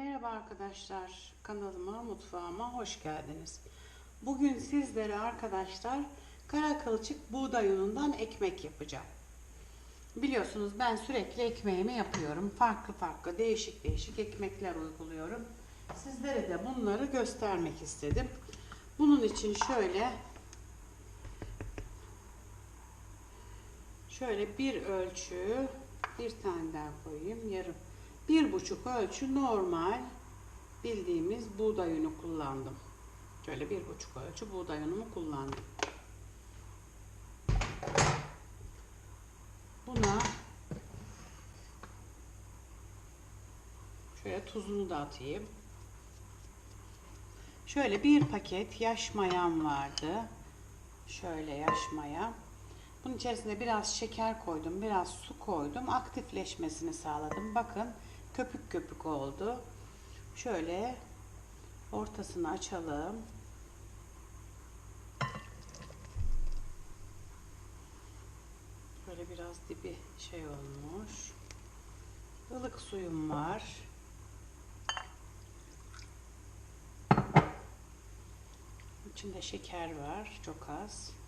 Merhaba arkadaşlar, kanalıma, mutfağıma hoş geldiniz. Bugün sizlere arkadaşlar kara kılçık buğday unundan ekmek yapacağım. Biliyorsunuz ben sürekli ekmeğimi yapıyorum. Farklı farklı değişik değişik ekmekler uyguluyorum. Sizlere de bunları göstermek istedim. Bunun için şöyle şöyle bir ölçü bir tane daha koyayım yarım bir buçuk ölçü normal bildiğimiz buğday unu kullandım. Şöyle bir buçuk ölçü buğday unumu kullandım. Buna şöyle tuzunu da atayım. Şöyle bir paket yaş mayam vardı. Şöyle yaş maya. Bunun içerisine biraz şeker koydum, biraz su koydum. Aktifleşmesini sağladım. Bakın köpük köpük oldu. Şöyle ortasını açalım. Böyle biraz dibi şey olmuş. Ilık suyum var. İçinde şeker var, çok az.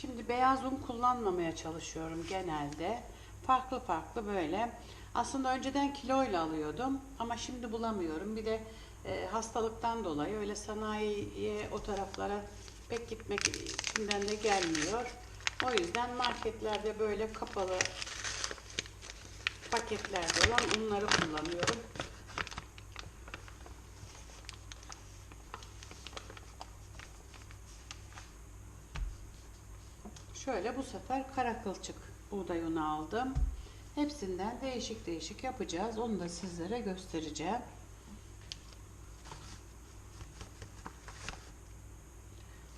Şimdi beyaz un kullanmamaya çalışıyorum genelde. Farklı farklı böyle. Aslında önceden kiloyla alıyordum ama şimdi bulamıyorum. Bir de e, hastalıktan dolayı öyle sanayiye o taraflara pek gitmek içimden de gelmiyor. O yüzden marketlerde böyle kapalı paketlerde olan unları kullanıyorum. Şöyle bu sefer kara kılçık buğday unu aldım. Hepsinden değişik değişik yapacağız. Onu da sizlere göstereceğim.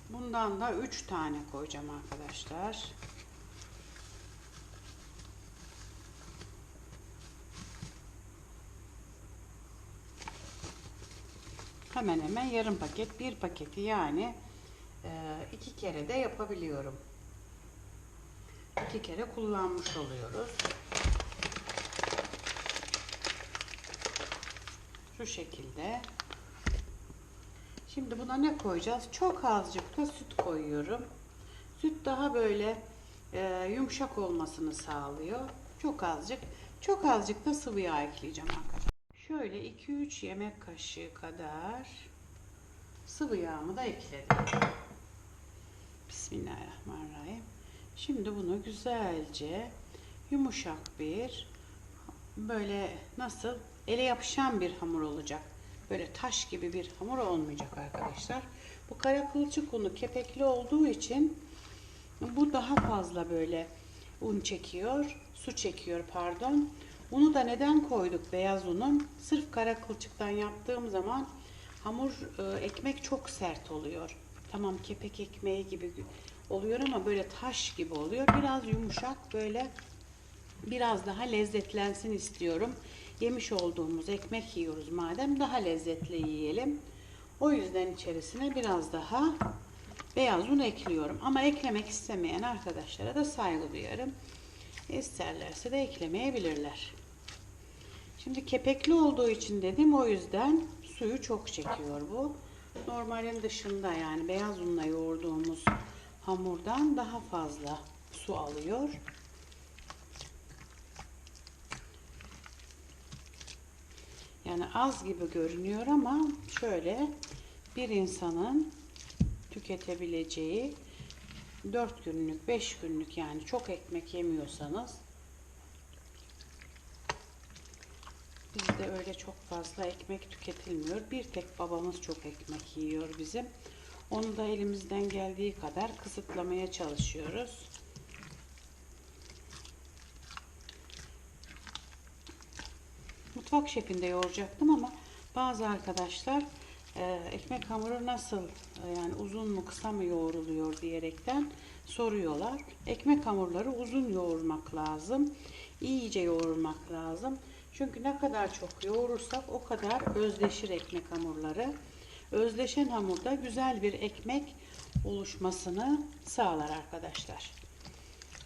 Bundan da 3 tane koyacağım arkadaşlar. Hemen hemen yarım paket, bir paketi yani e, iki kere de yapabiliyorum iki kere kullanmış oluyoruz. Şu şekilde. Şimdi buna ne koyacağız? Çok azıcık da süt koyuyorum. Süt daha böyle e, yumuşak olmasını sağlıyor. Çok azıcık. Çok azıcık da sıvı yağ ekleyeceğim arkadaşlar. Şöyle 2-3 yemek kaşığı kadar sıvı yağımı da ekledim. Bismillahirrahmanirrahim. Şimdi bunu güzelce yumuşak bir böyle nasıl ele yapışan bir hamur olacak. Böyle taş gibi bir hamur olmayacak arkadaşlar. Bu kara kılçık unu kepekli olduğu için bu daha fazla böyle un çekiyor, su çekiyor pardon. Unu da neden koyduk beyaz unun? Sırf kara kılçıktan yaptığım zaman hamur e, ekmek çok sert oluyor. Tamam kepek ekmeği gibi oluyor ama böyle taş gibi oluyor. Biraz yumuşak böyle biraz daha lezzetlensin istiyorum. Yemiş olduğumuz ekmek yiyoruz madem daha lezzetli yiyelim. O yüzden içerisine biraz daha beyaz un ekliyorum. Ama eklemek istemeyen arkadaşlara da saygı duyarım. İsterlerse de eklemeyebilirler. Şimdi kepekli olduğu için dedim o yüzden suyu çok çekiyor bu. Normalin dışında yani beyaz unla yoğurduğumuz hamurdan daha fazla su alıyor. Yani az gibi görünüyor ama şöyle bir insanın tüketebileceği 4 günlük 5 günlük yani çok ekmek yemiyorsanız bizde öyle çok fazla ekmek tüketilmiyor. Bir tek babamız çok ekmek yiyor bizim. Onu da elimizden geldiği kadar kısıtlamaya çalışıyoruz. Mutfak şefinde yoğuracaktım ama bazı arkadaşlar e, ekmek hamuru nasıl e, yani uzun mu kısa mı yoğruluyor diyerekten soruyorlar. Ekmek hamurları uzun yoğurmak lazım. İyice yoğurmak lazım. Çünkü ne kadar çok yoğurursak o kadar özleşir ekmek hamurları özleşen hamurda güzel bir ekmek oluşmasını sağlar arkadaşlar.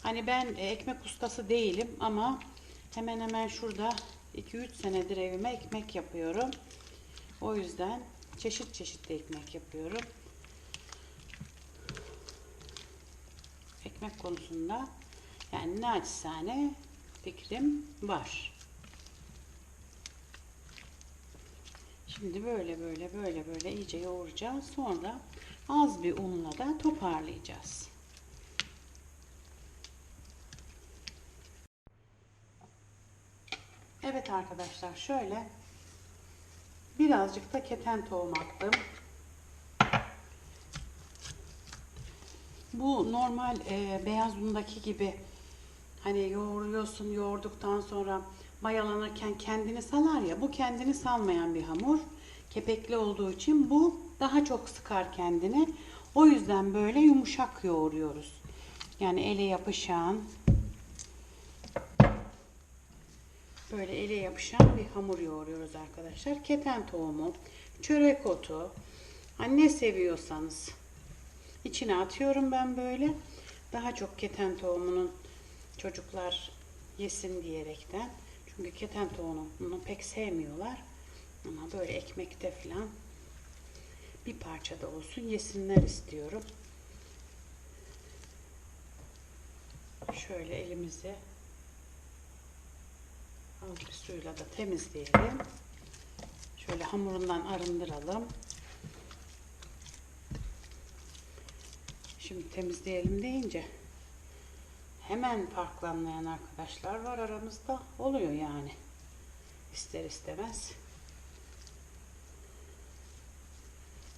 Hani ben e, ekmek ustası değilim ama hemen hemen şurada 2-3 senedir evime ekmek yapıyorum. O yüzden çeşit çeşit ekmek yapıyorum. Ekmek konusunda yani naçizane fikrim var. Şimdi böyle böyle böyle böyle iyice yoğuracağız. Sonra az bir unla da toparlayacağız. Evet arkadaşlar şöyle birazcık da keten tohum attım. Bu normal e, beyaz undaki gibi hani yoğuruyorsun yoğurduktan sonra mayalanırken kendini salar ya bu kendini salmayan bir hamur. Kepekli olduğu için bu daha çok sıkar kendini. O yüzden böyle yumuşak yoğuruyoruz. Yani ele yapışan böyle ele yapışan bir hamur yoğuruyoruz arkadaşlar. Keten tohumu, çörek otu, hani ne seviyorsanız içine atıyorum ben böyle. Daha çok keten tohumunun çocuklar yesin diyerekten. Çünkü keten tohumunu pek sevmiyorlar. Ama böyle ekmekte falan bir parça da olsun yesinler istiyorum. Şöyle elimizi az bir suyla da temizleyelim. Şöyle hamurundan arındıralım. Şimdi temizleyelim deyince hemen farklı anlayan arkadaşlar var aramızda. Oluyor yani. İster istemez.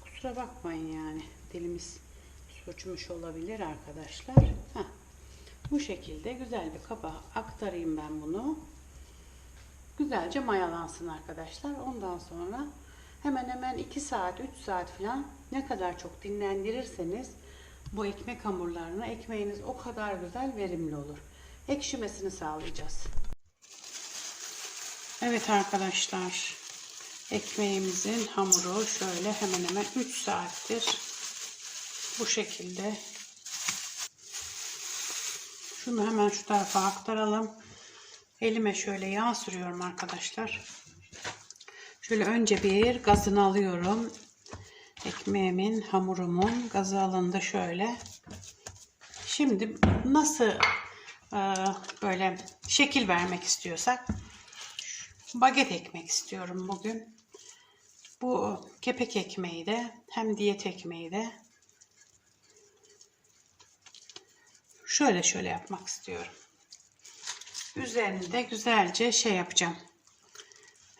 Kusura bakmayın yani. Dilimiz sürçmüş olabilir arkadaşlar. Heh. Bu şekilde güzel bir kaba aktarayım ben bunu. Güzelce mayalansın arkadaşlar. Ondan sonra hemen hemen 2 saat 3 saat falan ne kadar çok dinlendirirseniz bu ekmek hamurlarına ekmeğiniz o kadar güzel verimli olur. Ekşimesini sağlayacağız. Evet arkadaşlar. Ekmeğimizin hamuru şöyle hemen hemen 3 saattir bu şekilde. Şunu hemen şu tarafa aktaralım. Elime şöyle yağ sürüyorum arkadaşlar. Şöyle önce bir gazını alıyorum. Ekmeğimin, hamurumun gazı alındı şöyle. Şimdi nasıl e, böyle şekil vermek istiyorsak baget ekmek istiyorum bugün. Bu kepek ekmeği de hem diyet ekmeği de şöyle şöyle yapmak istiyorum. Üzerini de güzelce şey yapacağım.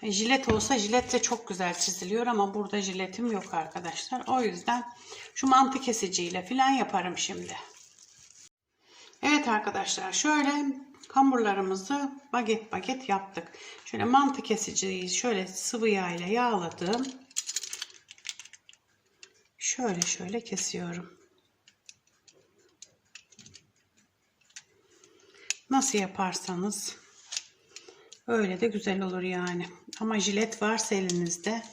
Jilet olsa jiletle çok güzel çiziliyor ama burada jiletim yok arkadaşlar. O yüzden şu mantı kesiciyle falan yaparım şimdi. Evet arkadaşlar şöyle hamurlarımızı baget baget yaptık. Şöyle mantı kesiciyi şöyle sıvı yağ ile yağladım. Şöyle şöyle kesiyorum. Nasıl yaparsanız öyle de güzel olur yani. Ama jilet varsa elinizde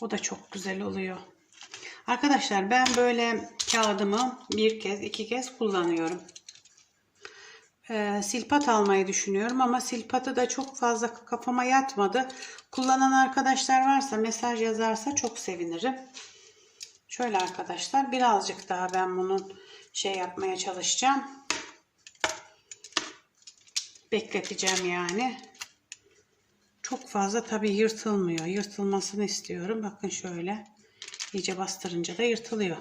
o da çok güzel oluyor. Arkadaşlar ben böyle kağıdımı bir kez iki kez kullanıyorum. Ee, silpat almayı düşünüyorum ama silpatı da çok fazla kafama yatmadı. Kullanan arkadaşlar varsa mesaj yazarsa çok sevinirim. Şöyle arkadaşlar birazcık daha ben bunun şey yapmaya çalışacağım. Bekleteceğim yani. Çok fazla tabii yırtılmıyor. Yırtılmasını istiyorum. Bakın şöyle. iyice bastırınca da yırtılıyor.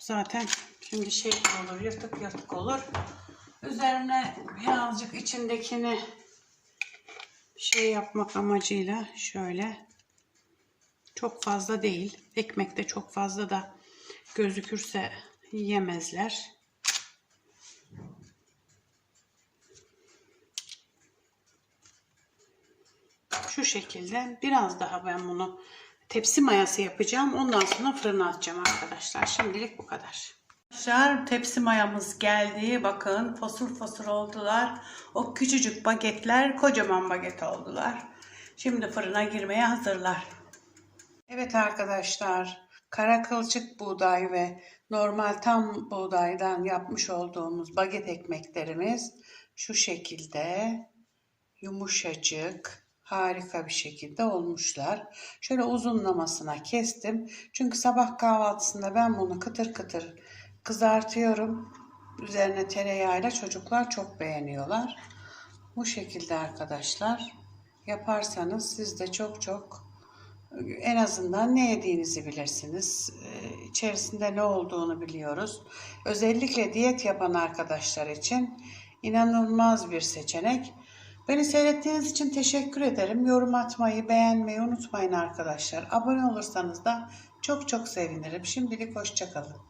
Zaten şimdi şey olur. Yırtık yırtık olur. Üzerine birazcık içindekini şey yapmak amacıyla şöyle çok fazla değil. Ekmekte çok fazla da gözükürse yemezler. Şu şekilde biraz daha ben bunu tepsi mayası yapacağım. Ondan sonra fırına atacağım arkadaşlar. Şimdilik bu kadar. Arkadaşlar tepsi mayamız geldi. Bakın fosur fosur oldular. O küçücük bagetler kocaman baget oldular. Şimdi fırına girmeye hazırlar. Evet arkadaşlar kara kılçık buğday ve normal tam buğdaydan yapmış olduğumuz baget ekmeklerimiz şu şekilde yumuşacık, harika bir şekilde olmuşlar. Şöyle uzunlamasına kestim. Çünkü sabah kahvaltısında ben bunu kıtır kıtır kızartıyorum. Üzerine tereyağıyla çocuklar çok beğeniyorlar. Bu şekilde arkadaşlar yaparsanız siz de çok çok en azından ne yediğinizi bilirsiniz. Ee, İçerisinde ne olduğunu biliyoruz. Özellikle diyet yapan arkadaşlar için inanılmaz bir seçenek. Beni seyrettiğiniz için teşekkür ederim. Yorum atmayı, beğenmeyi unutmayın arkadaşlar. Abone olursanız da çok çok sevinirim. Şimdilik hoşçakalın.